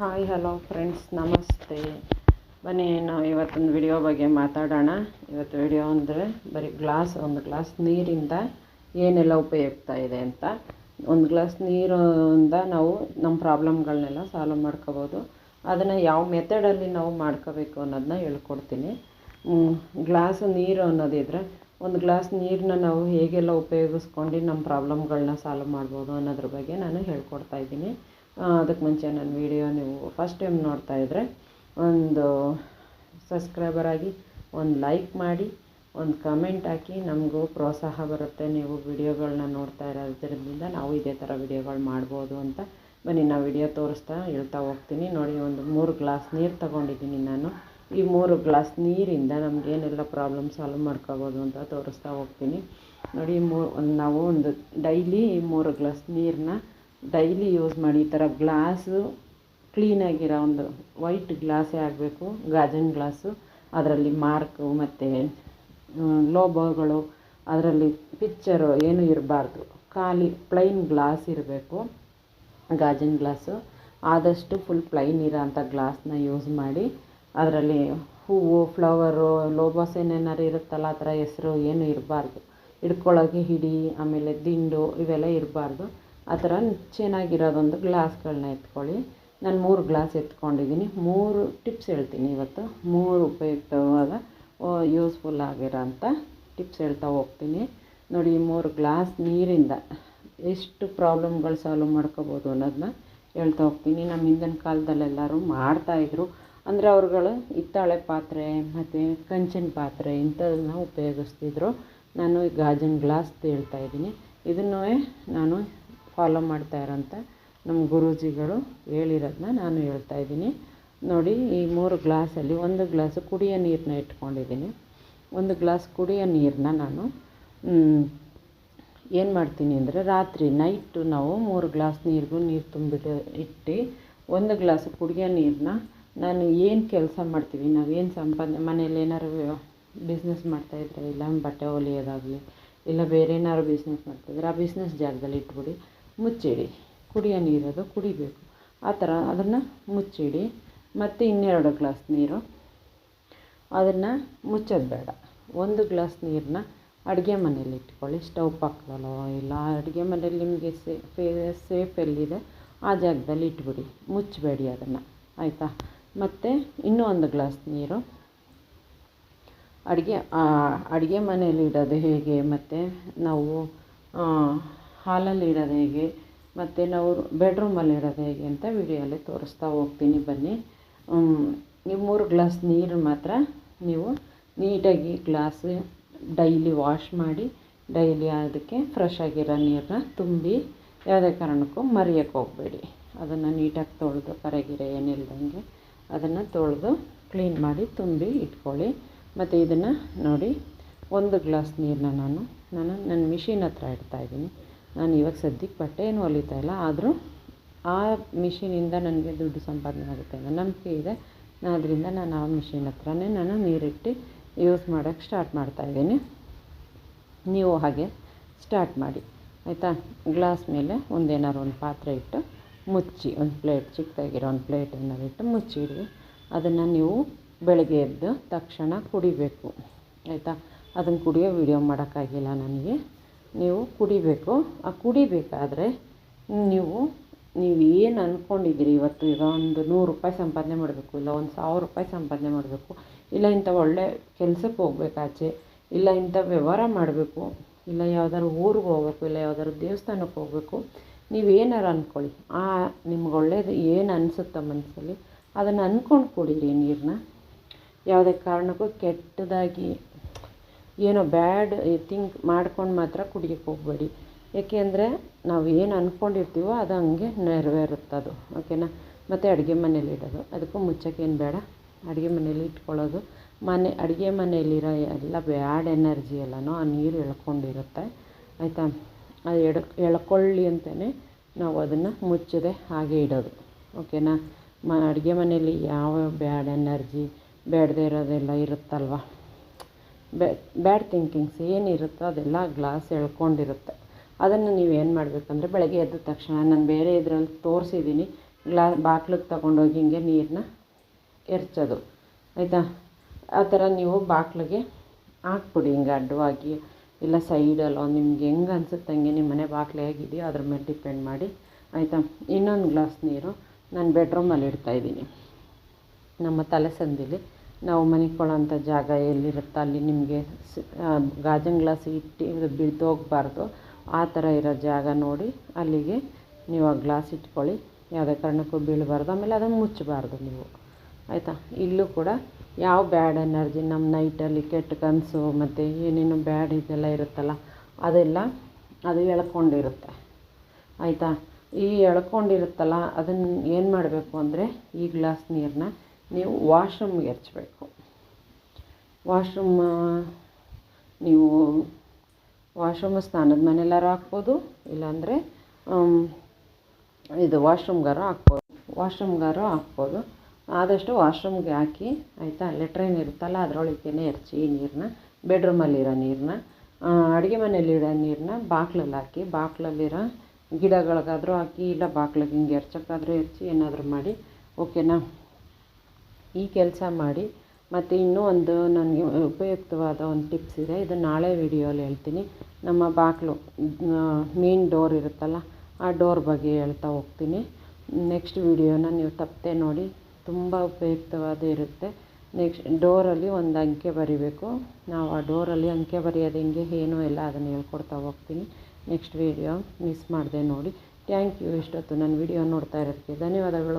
Hi hello friends ನಮಸ್ತೆ ಬನ್ನಿ, ನಾವು ಇವತ್ತೊಂದು ವಿಡಿಯೋ ಬಗ್ಗೆ ಮಾತಾಡೋಣ. ಇವತ್ತು ವಿಡಿಯೋ ಅಂದರೆ ಬರೀ ಗ್ಲಾಸ್ ಒಂದು ಗ್ಲಾಸ್ ನೀರಿಂದ ಏನೆಲ್ಲ ಉಪಯುಕ್ತ ಇದೆ ಅಂತ. ಒಂದು ಗ್ಲಾಸ್ ನೀರಿಂದ ನಾವು ನಮ್ಮ ಪ್ರಾಬ್ಲಮ್ಗಳನ್ನೆಲ್ಲ ಸಾಲ್ವ್ ಮಾಡ್ಕೋಬೋದು. ಅದನ್ನು ಯಾವ ಮೆಥಡಲ್ಲಿ ನಾವು ಮಾಡ್ಕೋಬೇಕು ಅನ್ನೋದನ್ನ ಹೇಳ್ಕೊಡ್ತೀನಿ. ಗ್ಲಾಸ್ ನೀರು ಅನ್ನೋದಿದ್ರೆ ಒಂದು ಗ್ಲಾಸ್ ನೀರನ್ನ ನಾವು ಹೇಗೆಲ್ಲ ಉಪಯೋಗಿಸ್ಕೊಂಡು ನಮ್ಮ ಪ್ರಾಬ್ಲಮ್ಗಳನ್ನ ಸಾಲ್ವ್ ಮಾಡ್ಬೋದು ಅನ್ನೋದ್ರ ಬಗ್ಗೆ ನಾನು ಹೇಳ್ಕೊಡ್ತಾ ಇದ್ದೀನಿ. ಅದಕ್ಕೆ ಮುಂಚೆ ನನ್ನ ವಿಡಿಯೋ ನೀವು ಫಸ್ಟ್ ಟೈಮ್ ನೋಡ್ತಾ ಇದ್ದರೆ ಒಂದು ಸಬ್ಸ್ಕ್ರೈಬರ್ ಆಗಿ ಒಂದು ಲೈಕ್ ಮಾಡಿ, ಒಂದು ಕಮೆಂಟ್ ಹಾಕಿ, ನಮಗೂ ಪ್ರೋತ್ಸಾಹ ಬರುತ್ತೆ. ನೀವು ವಿಡಿಯೋಗಳನ್ನ ನೋಡ್ತಾ ಇರೋದ್ರಿಂದ ನಾವು ಇದೇ ಥರ ವಿಡಿಯೋಗಳು ಮಾಡ್ಬೋದು ಅಂತ. ಬನ್ನಿ ನಾವು ವಿಡಿಯೋ ತೋರಿಸ್ತಾ ಹೇಳ್ತಾ ಹೋಗ್ತೀನಿ. ನೋಡಿ, ಒಂದು ಮೂರು ಗ್ಲಾಸ್ ನೀರು ತಗೊಂಡಿದ್ದೀನಿ ನಾನು. ಈ ಮೂರು ಗ್ಲಾಸ್ ನೀರಿಂದ ನಮಗೇನೆಲ್ಲ ಪ್ರಾಬ್ಲಮ್ ಸಾಲ್ವ್ ಮಾಡ್ಕೋಬೋದು ಅಂತ ತೋರಿಸ್ತಾ ಹೋಗ್ತೀನಿ. ನೋಡಿ, ಮೂ ನಾವು ಒಂದು ಡೈಲಿ ಮೂರು ಗ್ಲಾಸ್ ನೀರನ್ನ ಡೈಲಿ ಯೂಸ್ ಮಾಡಿ, ಈ ಥರ ಗ್ಲಾಸು ಕ್ಲೀನಾಗಿರೋ ಒಂದು ವೈಟ್ ಗ್ಲಾಸೇ ಆಗಬೇಕು, ಗಾಜನ್ ಗ್ಲಾಸು. ಅದರಲ್ಲಿ ಮಾರ್ಕು ಮತ್ತು ಲೋಬೋಗಳು ಅದರಲ್ಲಿ ಪಿಕ್ಚರು ಏನೂ ಇರಬಾರ್ದು. ಖಾಲಿ ಪ್ಲೈನ್ ಗ್ಲಾಸ್ ಇರಬೇಕು, ಗಾಜನ್ ಗ್ಲಾಸು. ಆದಷ್ಟು ಫುಲ್ ಪ್ಲೈನ್ ಇರೋ ಅಂಥ ಗ್ಲಾಸ್ನ ಯೂಸ್ ಮಾಡಿ, ಅದರಲ್ಲಿ ಹೂವು, ಫ್ಲವರು, ಲೋಬೋಸ್ ಏನೇನಾರು ಇರುತ್ತಲ್ಲ, ಆ ಥರ ಹೆಸರು ಏನೂ ಇರಬಾರ್ದು. ಹಿಡ್ಕೊಳ್ಳೋಕೆ ಹಿಡಿ, ಆಮೇಲೆ ದಿಂಡು, ಇವೆಲ್ಲ ಇರಬಾರ್ದು. ಆ ಥರ ಚೆನ್ನಾಗಿರೋದೊಂದು ಗ್ಲಾಸ್ಗಳನ್ನ ಎತ್ಕೊಳ್ಳಿ. ನಾನು ಮೂರು ಗ್ಲಾಸ್ ಎತ್ಕೊಂಡಿದ್ದೀನಿ. ಮೂರು ಟಿಪ್ಸ್ ಹೇಳ್ತೀನಿ ಇವತ್ತು. ಮೂರು ಉಪಯುಕ್ತವಾದ ಯೂಸ್ಫುಲ್ ಆಗಿರೋ ಅಂಥ ಟಿಪ್ಸ್ ಹೇಳ್ತಾ ಹೋಗ್ತೀನಿ. ನೋಡಿ ಮೂರು ಗ್ಲಾಸ್ ನೀರಿಂದ ಎಷ್ಟು ಪ್ರಾಬ್ಲಮ್ಗಳು ಸಾಲ್ವ್ ಮಾಡ್ಕೋಬೋದು ಅನ್ನೋದನ್ನ ಹೇಳ್ತಾ ಹೋಗ್ತೀನಿ. ನಮ್ಮ ಹಿಂದಿನ ಕಾಲದಲ್ಲೆಲ್ಲರೂ ಮಾಡ್ತಾಯಿದ್ರು ಅಂದರೆ ಅವ್ರುಗಳು ಹಿತ್ತಾಳೆ ಪಾತ್ರೆ ಮತ್ತು ಕಂಚಿನ ಪಾತ್ರೆ ಇಂಥದನ್ನ ಉಪಯೋಗಿಸ್ತಿದ್ರು. ನಾನು ಗಾಜಿನ ಗ್ಲಾಸ್ ಹೇಳ್ತಾ ಇದ್ದೀನಿ. ಇದನ್ನೂ ನಾನು ಫಾಲೋ ಮಾಡ್ತಾ ಇರೋಂಥ ನಮ್ಮ ಗುರೂಜಿಗಳು ಹೇಳಿರೋದನ್ನ ನಾನು ಹೇಳ್ತಾ ಇದ್ದೀನಿ. ನೋಡಿ, ಈ ಮೂರು ಗ್ಲಾಸಲ್ಲಿ ಒಂದು ಗ್ಲಾಸು ಕುಡಿಯೋ ನೀರನ್ನ ಇಟ್ಕೊಂಡಿದ್ದೀನಿ. ಒಂದು ಗ್ಲಾಸ್ ಕುಡಿಯೋ ನೀರನ್ನ ನಾನು ಏನು ಮಾಡ್ತೀನಿ ಅಂದರೆ ರಾತ್ರಿ ನೈಟು ನಾವು ಮೂರು ಗ್ಲಾಸ್ ನೀರಿಗೂ ನೀರು ತುಂಬಿಟ್ಟು ಇಟ್ಟು ಒಂದು ಗ್ಲಾಸ್ ಕುಡಿಯೋ ನೀರನ್ನ ನಾನು ಏನು ಕೆಲಸ ಮಾಡ್ತೀವಿ ನಾವೇನು ಸಂಪಾದನೆ, ಮನೇಲಿ ಏನಾರು ಬಿಸ್ನೆಸ್ ಮಾಡ್ತಾಯಿದ್ರೆ ಇಲ್ಲ ಬಟ್ಟೆ ಹೊಲಿಯೋದಾಗಲಿ, ಇಲ್ಲ ಬೇರೆ ಏನಾದ್ರು ಬಿಸ್ನೆಸ್ ಮಾಡ್ತಾಯಿದ್ರೆ ಆ ಬಿಸ್ನೆಸ್ ಜಾಗದಲ್ಲಿ ಇಟ್ಬಿಡಿ. ಮುಚ್ಚಿಡಿ. ಕುಡಿಯೋ ನೀರದು ಕುಡಿಬೇಕು. ಆ ಥರ ಅದನ್ನು ಮುಚ್ಚಿಡಿ. ಮತ್ತು ಇನ್ನೆರಡು ಗ್ಲಾಸ್ ನೀರು. ಅದನ್ನು ಮುಚ್ಚೋದು ಬೇಡ. ಒಂದು ಗ್ಲಾಸ್ ನೀರನ್ನ ಅಡುಗೆ ಮನೇಲಿ ಇಟ್ಕೊಳ್ಳಿ. ಸ್ಟವ್ ಪಕ್ಕದಲ್ಲೋ ಇಲ್ಲ, ಅಡುಗೆ ಮನೇಲಿ ನಿಮಗೆ ಸೇಫ್ ಎಲ್ಲಿದೆ ಆ ಜಾಗದಲ್ಲಿ ಇಟ್ಬಿಡಿ. ಮುಚ್ಚಬೇಡಿ ಅದನ್ನು. ಆಯಿತಾ? ಮತ್ತು ಇನ್ನೂ ಒಂದು ಗ್ಲಾಸ್ ನೀರು. ಅಡುಗೆ ಅಡುಗೆ ಮನೇಲಿ ಇಡೋದು ಹೇಗೆ? ಮತ್ತು ನಾವು ಹಾಲಲ್ಲಿ ಇಡೋದು ಹೇಗೆ, ಮತ್ತು ನಾವು ಬೆಡ್ರೂಮಲ್ಲಿ ಇಡೋದು ಹೇಗೆ ಅಂತ ವಿಡಿಯೋಲ್ಲಿ ತೋರಿಸ್ತಾ ಹೋಗ್ತೀನಿ ಬನ್ನಿ. ನೀವು ಮೂರು ಗ್ಲಾಸ್ ನೀರು ಮಾತ್ರ ನೀವು ನೀಟಾಗಿ ಗ್ಲಾಸ್ ಡೈಲಿ ವಾಶ್ ಮಾಡಿ, ಡೈಲಿ ಅದಕ್ಕೆ ಫ್ರೆಶ್ ಆಗಿರೋ ನೀರನ್ನ ತುಂಬಿ, ಯಾವುದೇ ಕಾರಣಕ್ಕೂ ಮರೆಯೋಕ್ಕೆ ಹೋಗಬೇಡಿ. ಅದನ್ನು ನೀಟಾಗಿ ತೊಳೆದು, ಕರೆಗಿರೆ ಏನಿಲ್ದಂಗೆ ಅದನ್ನು ತೊಳೆದು ಕ್ಲೀನ್ ಮಾಡಿ ತುಂಬಿ ಇಟ್ಕೊಳ್ಳಿ. ಮತ್ತು ಇದನ್ನು ನೋಡಿ, ಒಂದು ಗ್ಲಾಸ್ ನೀರನ್ನ ನಾನು ನಾನು ನನ್ನ ಮಿಷಿನ್ ಹತ್ರ ಇಡ್ತಾಯಿದ್ದೀನಿ ನಾನು ಇವಾಗ ಸದ್ಯಕ್ಕೆ ಬಟ್ಟೆ ಏನು ಹೊಲಿತಾ ಇಲ್ಲ, ಆದರೂ ಆ ಮಿಷಿನಿಂದ ನನಗೆ ದುಡ್ಡು ಸಂಪಾದನೆ ಆಗುತ್ತೆ ಅನ್ನೋ ನಂಬಿಕೆ ಇದೆ. ಅದರಿಂದ ನಾನು ಆ ಮಿಷಿನ್ ಹತ್ರನೇ ನಾನು ನೀರಿಟ್ಟು ಯೂಸ್ ಮಾಡೋಕ್ಕೆ ಸ್ಟಾರ್ಟ್ ಮಾಡ್ತಾಯಿದ್ದೀನಿ ನೀವು ಹಾಗೆ ಸ್ಟಾರ್ಟ್ ಮಾಡಿ. ಆಯಿತಾ? ಗ್ಲಾಸ್ ಮೇಲೆ ಒಂದೇನಾರು ಒಂದು ಪಾತ್ರೆ ಇಟ್ಟು ಮುಚ್ಚಿ, ಒಂದು ಪ್ಲೇಟ್, ಚಿಕ್ಕದಾಗಿರೋ ಒಂದು ಪ್ಲೇಟ್ ಏನಾರು ಇಟ್ಟು ಮುಚ್ಚಿಡಿ. ಅದನ್ನು ನೀವು ಬೆಳಗ್ಗೆ ಎದ್ದು ತಕ್ಷಣ ಕುಡಿಬೇಕು. ಆಯಿತಾ? ಅದನ್ನು ಕುಡಿಯೋ ವಿಡಿಯೋ ಮಾಡೋಕ್ಕಾಗಿಲ್ಲ ನನಗೆ. ನೀವು ಕುಡಿಬೇಕು. ಆ ಕುಡಿಬೇಕಾದರೆ ನೀವು ನೀವು ಏನು ಅಂದ್ಕೊಂಡಿದ್ದೀರಿ ಇವತ್ತು ಈಗ ಒಂದು ನೂರು ರೂಪಾಯಿ ಸಂಪಾದನೆ ಮಾಡಬೇಕು, ಇಲ್ಲ ಒಂದು ಸಾವಿರ ರೂಪಾಯಿ ಸಂಪಾದನೆ ಮಾಡಬೇಕು, ಇಲ್ಲ ಇಂಥ ಒಳ್ಳೆ ಕೆಲ್ಸಕ್ಕೆ ಹೋಗ್ಬೇಕಾಚೆ, ಇಲ್ಲ ಇಂಥ ವ್ಯವಹಾರ ಮಾಡಬೇಕು, ಇಲ್ಲ ಯಾವ್ದಾದ್ರು ಊರಿಗೆ ಹೋಗ್ಬೇಕು, ಇಲ್ಲ ಯಾವ್ದಾದ್ರು ದೇವಸ್ಥಾನಕ್ಕೆ ಹೋಗಬೇಕು, ನೀವು ಏನಾರು ಅಂದ್ಕೊಳ್ಳಿ ಆ ನಿಮ್ಗೆ ಒಳ್ಳೇದು ಏನು ಅನಿಸುತ್ತೆ ಮನಸ್ಸಲ್ಲಿ ಅದನ್ನು ಅಂದ್ಕೊಂಡು ಕುಡೀರಿ ನೀರನ್ನ ಯಾವುದೇ ಕಾರಣಕ್ಕೂ ಕೆಟ್ಟದಾಗಿ ಏನೋ ಬ್ಯಾಡ್ ಥಿಂಕ್ ಮಾಡ್ಕೊಂಡು ಮಾತ್ರ ಕುಡಿಯೋಕ್ಕೆ ಹೋಗಬೇಡಿ. ಏಕೆಂದರೆ ನಾವು ಏನು ಅಂದ್ಕೊಂಡಿರ್ತೀವೋ ಅದು ಹಂಗೆ ನೆರವೇರುತ್ತದು ಓಕೆನಾ ಮತ್ತು ಅಡುಗೆ ಮನೇಲಿ ಇಡೋದು. ಅದಕ್ಕೂ ಮುಚ್ಚೋಕ್ಕೇನು ಬೇಡ. ಅಡುಗೆ ಮನೇಲಿ ಇಟ್ಕೊಳ್ಳೋದು. ಮನೆ, ಅಡುಗೆ ಮನೆಯಲ್ಲಿರೋ ಎಲ್ಲ ಬ್ಯಾಡ್ ಎನರ್ಜಿ ಎಲ್ಲನೂ ಆ ನೀರು ಎಳ್ಕೊಂಡಿರುತ್ತೆ. ಆಯಿತಾ? ಅದು ಎಡ್, ಎಳ್ಕೊಳ್ಳಿ ಅಂತಲೇ ನಾವು ಅದನ್ನು ಮುಚ್ಚದೆ ಹಾಗೆ ಇಡೋದು. ಓಕೆನಾ ಮ, ಅಡುಗೆ ಮನೇಲಿ ಯಾವ ಬ್ಯಾಡ್ ಎನರ್ಜಿ ಬೇಡದೇ ಇರೋದೆಲ್ಲ ಇರುತ್ತಲ್ವ? ಬ್ಯಾಡ್ ಥಿಂಕಿಂಗ್ಸ್ ಏನಿರುತ್ತೋ ಅದೆಲ್ಲ ಗ್ಲಾಸ್ ಎಳ್ಕೊಂಡಿರುತ್ತೆ. ಅದನ್ನು ನೀವು ಏನು ಮಾಡಬೇಕಂದ್ರೆ ಬೆಳಗ್ಗೆ ಎದ್ದ ತಕ್ಷಣ ನಾನು ಬೇರೆ ಇದರಲ್ಲಿ ತೋರಿಸಿದ್ದೀನಿ ಗ್ಲಾ ಬಾಗ್ಲಿಗೆ ತಗೊಂಡೋಗಿ ಹಿಂಗೆ ನೀರನ್ನ ಎರಚೋದು. ಆಯಿತಾ? ಆ ಥರ ನೀವು ಬಾಗಿಲಿಗೆ ಹಾಕ್ಬಿಡಿ ಹಿಂಗೆ ಅಡ್ಡವಾಗಿ ಇಲ್ಲ ಸೈಡಲ್ಲೋ ನಿಮ್ಗೆ ಹೆಂಗೆ ಅನ್ಸುತ್ತೆ ಹಂಗೆ ನಿಮ್ಮ ಮನೆ ಬಾಗಿಲು ಹೇಗಿದೆಯೋ ಅದ್ರ ಮೇಲೆ ಡಿಪೆಂಡ್ ಮಾಡಿ. ಆಯಿತಾ? ಇನ್ನೊಂದು ಗ್ಲಾಸ್ ನೀರು ನಾನು ಬೆಡ್ರೂಮಲ್ಲಿ ಇಡ್ತಾಯಿದ್ದೀನಿ ನಮ್ಮ ತಲೆ ಸಂದಿಲಿ. ನಾವು ಮನಿಕೊಳ್ಳೋಂಥ ಜಾಗ ಎಲ್ಲಿರುತ್ತೋ ಅಲ್ಲಿ ನಿಮಗೆ ಗಾಜಿನ ಗ್ಲಾಸ್ ಇಟ್ಟು ಬಿದ್ದೋಗ್ಬಾರ್ದು ಆ ಥರ ಇರೋ ಜಾಗ ನೋಡಿ, ಅಲ್ಲಿಗೆ ನೀವು ಆ ಗ್ಲಾಸ್ ಇಟ್ಕೊಳ್ಳಿ. ಯಾವುದೇ ಕಾರಣಕ್ಕೂ ಬೀಳಬಾರ್ದು. ಆಮೇಲೆ ಅದನ್ನು ಮುಚ್ಚಬಾರ್ದು ನೀವು. ಆಯಿತಾ? ಇಲ್ಲೂ ಕೂಡ ಯಾವ ಬ್ಯಾಡ್ ಎನರ್ಜಿ, ನಮ್ಮ ನೈಟಲ್ಲಿ ಕೆಟ್ಟ ಕನಸು ಮತ್ತು ಏನೇನು ಬ್ಯಾಡ್ ಇದೆಲ್ಲ ಇರುತ್ತಲ್ಲ, ಅದೆಲ್ಲ ಅದು ಎಳ್ಕೊಂಡಿರುತ್ತೆ. ಆಯಿತಾ? ಈ ಎಳ್ಕೊಂಡಿರುತ್ತಲ್ಲ, ಅದನ್ನು ಏನು ಮಾಡಬೇಕು ಅಂದರೆ, ಈ ಗ್ಲಾಸ್ ನೀರನ್ನ ನೀವು ವಾಶ್ರೂಮ್ಗೆ ಎರಚಬೇಕು. ವಾಶ್ರೂಮ್ ನೀವು ವಾಶ್ರೂಮ್ ಸ್ನಾನದ ಮನೆಯಲ್ಲಾರು ಹಾಕ್ಬೋದು, ಇಲ್ಲಾಂದರೆ ಇದು ವಾಶ್ರೂಮ್ಗಾರು ಹಾಕ್ಬೋದು. ವಾಶ್ರೂಮ್ಗಾರು ಹಾಕ್ಬೋದು. ಆದಷ್ಟು ವಾಶ್ರೂಮ್ಗೆ ಹಾಕಿ, ಆಯಿತಾ ಲೆಟ್ರೇನ್ ಇರುತ್ತಲ್ಲ, ಅದರೊಳಗೇನೆ ಈ ನೀರನ್ನ ಬೆಡ್ರೂಮಲ್ಲಿರೋ ನೀರನ್ನ ಅಡುಗೆ ಮನೆಯಲ್ಲಿರೋ ನೀರನ್ನ ಬಾಕ್ಲಲ್ಲಿ ಹಾಕಿ, ಬಾಕ್ಲಲ್ಲಿರೋ ಗಿಡಗಳಿಗಾದರೂ ಹಾಕಿ, ಇಲ್ಲ ಬಾಕ್ಲಿಗೆ ಹಿಂಗೆ ಎರ್ಚಕ್ಕಾದರೂ ಎರಚಿ ಏನಾದರೂ ಮಾಡಿ, ಓಕೆನಾ? ಈ ಕೆಲಸ ಮಾಡಿ, ಮತ್ತು ಇನ್ನೂ ಒಂದು ನನಗೆ ಉಪಯುಕ್ತವಾದ ಒಂದು ಟಿಪ್ಸ್ ಇದೆ. ಇದು ನಾಳೆ ವಿಡಿಯೋಲಿ ಹೇಳ್ತೀನಿ. ನಮ್ಮ ಬಾಗಿಲು ಮೇನ್ ಡೋರ್ ಇರುತ್ತಲ್ಲ, ಆ ಡೋರ್ ಬಗ್ಗೆ ಹೇಳ್ತಾ ಹೋಗ್ತೀನಿ. ನೆಕ್ಸ್ಟ್ ವಿಡಿಯೋನ ನೀವು ತಪ್ಪದೆ ನೋಡಿ, ತುಂಬ ಉಪಯುಕ್ತವಾದ ಇರುತ್ತೆ. ನೆಕ್ಸ್ಟ್ ಡೋರಲ್ಲಿ ಒಂದು ಅಂಕೆ ಬರಿಬೇಕು. ನಾವು ಆ ಡೋರಲ್ಲಿ ಅಂಕೆ ಬರೆಯೋದು ಹೆಂಗೆ, ಏನು ಎಲ್ಲ ಅದನ್ನು ಹೇಳ್ಕೊಡ್ತಾ ಹೋಗ್ತೀನಿ. ನೆಕ್ಸ್ಟ್ ವಿಡಿಯೋ ಮಿಸ್ ಮಾಡದೆ ನೋಡಿ. ಥ್ಯಾಂಕ್ ಯು ಇಷ್ಟೊತ್ತು ನನ್ನ ವಿಡಿಯೋ ನೋಡ್ತಾ ಇರೋದಕ್ಕೆ ಧನ್ಯವಾದಗಳು.